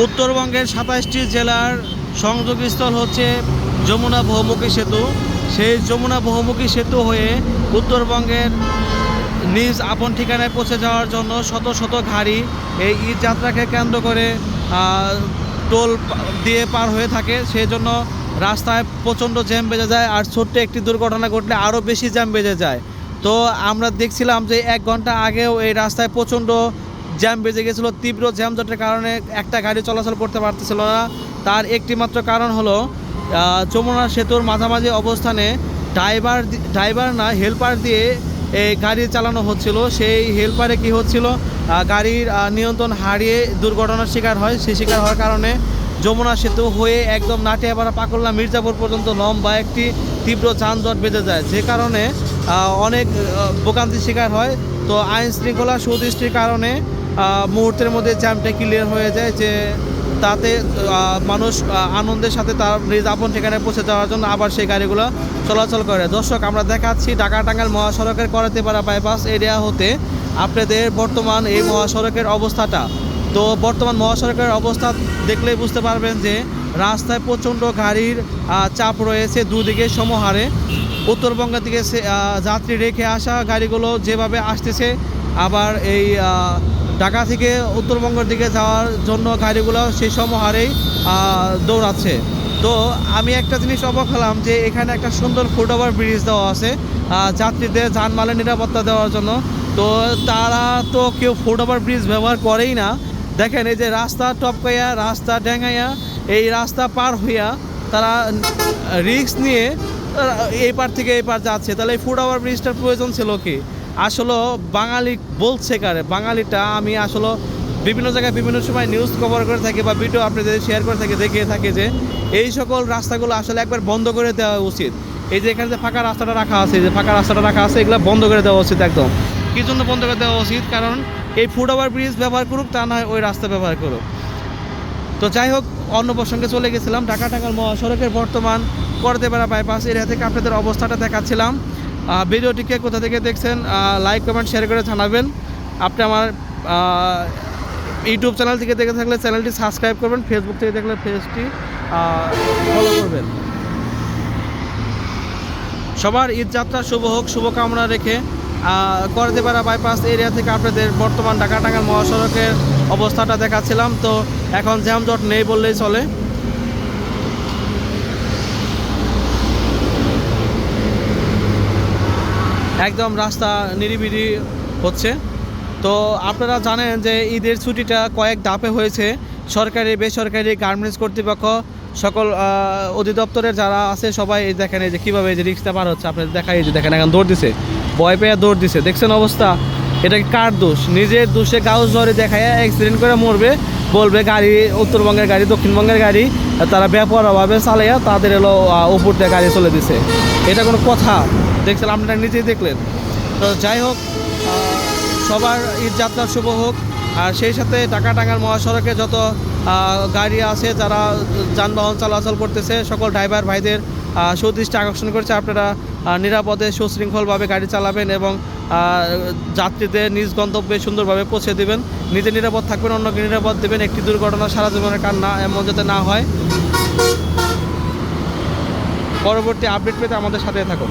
উত্তরবঙ্গের সাতাশটি জেলার সংযোগস্থল হচ্ছে যমুনা বহুমুখী সেতু। সেই যমুনা বহুমুখী সেতু হয়ে উত্তরবঙ্গের নিজ আপন ঠিকানায় পৌঁছে যাওয়ার জন্য শত শত ঘাড়ি এই ঈদ যাত্রাকে কেন্দ্র করে টোল দিয়ে পার হয়ে থাকে। সেই জন্য রাস্তায় প্রচণ্ড জ্যাম বেজে যায় আর ছোট্ট একটি দুর্ঘটনা ঘটলে আরও বেশি জ্যাম বেজে যায়। তো আমরা দেখছিলাম যে এক ঘণ্টা আগেও এই রাস্তায় প্রচণ্ড জ্যাম বেজে গেছিল, তীব্র জ্যামজটের কারণে একটা গাড়ি চলাচল করতে পারতেছিল না। তার একটি মাত্র কারণ হলো যমুনা সেতুর মাঝামাঝি অবস্থানে ড্রাইভার ড্রাইভার না, হেল্পার দিয়ে এই গাড়ি চালানো হচ্ছিল। সেই হেল্পারে কি হচ্ছিল গাড়ির নিয়ন্ত্রণ হারিয়ে দুর্ঘটনার শিকার হয়। সেই শিকার হওয়ার কারণে যমুনা সেতু হয়ে একদম নাটিয়াপাড়া পাকল্লা মির্জাপুর পর্যন্ত লম্বা একটি তীব্র যানজট বেঁধে যায়। যে কারণে অনেক ভোগান্তির শিকার হয়। তো আইন শৃঙ্খলা সুদৃষ্টির কারণে মুহূর্তের মধ্যে জ্যামটা ক্লিয়ার হয়ে যায় যে তাতে মানুষ আনন্দের সাথে তার নিজ আপন ঠিকানায় পৌঁছে যাওয়ার জন্য আবার সেই গাড়িগুলো চলাচল করে। দর্শক, আমরা দেখাচ্ছি ঢাকা টাঙ্গাইল মহাসড়কের করাতেপাড়া বাইপাস এরিয়া হতে আপনাদের বর্তমান এই মহাসড়কের অবস্থাটা। তো বর্তমান মহাসড়কের অবস্থা দেখলেই বুঝতে পারবেন যে রাস্তায় প্রচণ্ড গাড়ির চাপ রয়েছে দুদিকে সমহারে। উত্তরবঙ্গ থেকে সে- যাত্রী রেখে আসা গাড়িগুলো যেভাবে আসতেছে আবার এই ঢাকা থেকে উত্তরবঙ্গের দিকে যাওয়ার জন্য গাড়িগুলো সেই সমহারেই আহ, দৌড়াচ্ছে। তো আমি একটা জিনিস অবাক হলাম যে এখানে একটা সুন্দর ফুটওভার ব্রিজ দেওয়া আছে যাত্রীদের যানমালের নিরাপত্তা দেওয়ার জন্য। তো তারা তো কেউ ফুটওভার ব্রিজ ব্যবহার করেই না। দেখেন এই যে রাস্তা টপকাইয়া রাস্তা ডেঙ্গাইয়া এই রাস্তা পার হইয়া তারা রিক্স নিয়ে এই পার থেকে এই পার যাচ্ছে। তাহলে এই ফুটওভার ব্রিজটার প্রয়োজন ছিল কি? আসলে বাঙালি বলছে কারে? বাঙালিটা আমি আসলে বিভিন্ন জায়গায় বিভিন্ন সময় নিউজ কভার করে থাকি বা ভিডিও আপনাদের শেয়ার করে থাকি দেখিয়ে থাকি যে এই সকল রাস্তাগুলো আসলে একবার বন্ধ করে দেওয়া উচিত। এই যে এখানে যে ফাঁকা রাস্তাটা রাখা আছে যে ফাঁকা রাস্তাটা রাখা আছে, এগুলো বন্ধ করে দেওয়া উচিত একদম। কী জন্য বন্ধ করে দেওয়া উচিত? কারণ এই ফুটওভার ব্রিজ ব্যবহার করুক, তা নয় ওই রাস্তা ব্যবহার করুক। তো যাই হোক, অন্য প্রসঙ্গে চলে গেছিলাম ঢাকা টাঙ্গাল মহাসড়কের বর্তমান করতেপাড়া বাইপাস এরিয়া থেকে আপনাদের অবস্থাটা দেখাচ্ছিলাম। ভিডিওটিকে কোথা থেকে দেখছেন লাইক কমেন্ট শেয়ার করে জানাবেন। আপনি আমার ইউটিউব চ্যানেল থেকে দেখে থাকলে চ্যানেলটি সাবস্ক্রাইব করবেন ফেসবুক থেকে দেখলে পেজটি ফলো করবেন। সবার ঈদ যাত্রা শুভ হোক শুভকামনা রেখে করতেপাড়া বাইপাস এরিয়া থেকে আপনাদের বর্তমান ঢাকা টাঙ্গাল মহাসড়কের অবস্থাটা দেখাচ্ছিলাম। তো এখন জ্যামজট নেই বললেই চলে। একদম রাস্তা নিরিবিলি হচ্ছে। তো আপনারা জানেন যে ঈদের ছুটিটা কয়েক ধাপে হয়েছে। সরকারি, বেসরকারি, গার্মেন্টস কর্তৃপক্ষ, সকল অধিদপ্তরের যারা আছে সবাই এই দেখেন এই যে কীভাবে এই যে রিক্সটা পার হচ্ছে। আপনাদের দেখাই এই যে দেখেন এখন দৌড় দিছে। ভয় পেয়ে দৌড় দিছে। দেখছেন অবস্থা? এটা কার দোষ? নিজের দোষে গাউস জ্বরে দেখায় অ্যাক্সিডেন্ট করে মরবে, বলবে গাড়ি, উত্তরবঙ্গের গাড়ি, দক্ষিণবঙ্গের গাড়ি, তারা ব্যাপারভাবে চালাইয়া তাদের এলো উপর দিয়ে গাড়ি চলে দিছে। এটা কোনো কথা। দেখছেন, আপনারা নিজেই দেখলেন। তো যাই হোক সবার ঈদ যাত্রা শুভ হোক। আর সেই সাথে ঢাকা টাঙ্গার মহাসড়কে যত গাড়ি আছে, যারা যানবাহন চলাচল করতেছে, সকল ড্রাইভার ভাইদের সুদৃষ্টি আকর্ষণ করছে। আপনারা নিরাপদে, সুশৃঙ্খলভাবে গাড়ি চালাবেন এবং যাত্রীদের নিজ গন্তব্যে সুন্দরভাবে পৌঁছে দেবেন। নিজে নিরাপদ থাকবেন, অন্যকে নিরাপদ দেবেন। একটি দুর্ঘটনা সারা জীবনের কার না, এমন যাতে না হয়। পরবর্তী আপডেট পেতে আমাদের সাথে থাকুন।